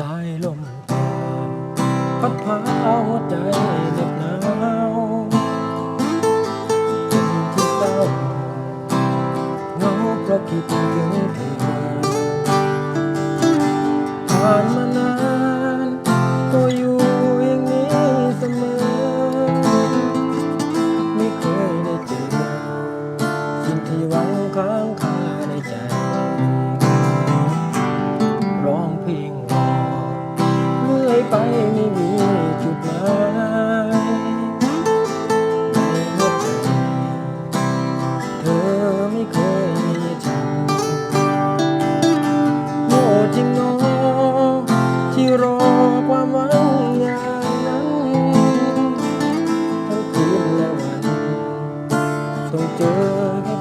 ตายลมจาพัดพาหัวใจเหน็บหนาวจนที่เศร้าเงาเพราะคิดถึงเธอผ่านมัน ความหวังอย่างนั้นทั้งคืนและวันต้องเจอ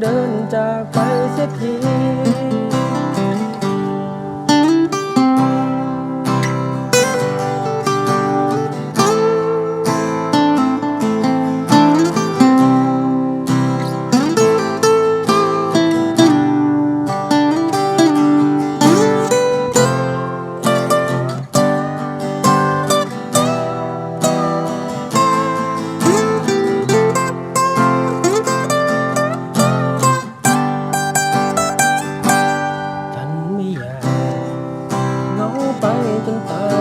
เดินจากไปเสียที Oh.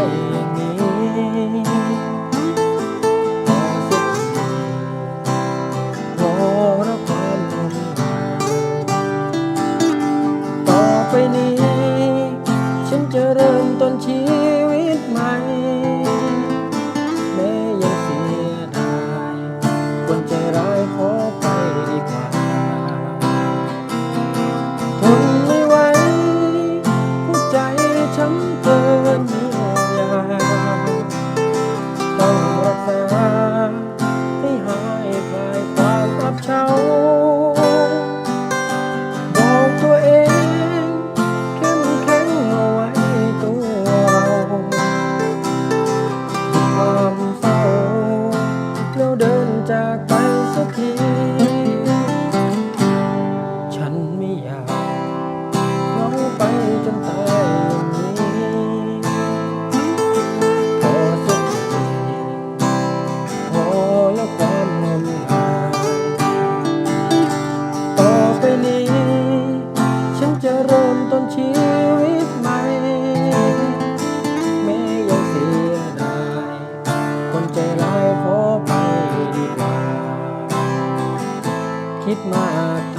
คิดมาก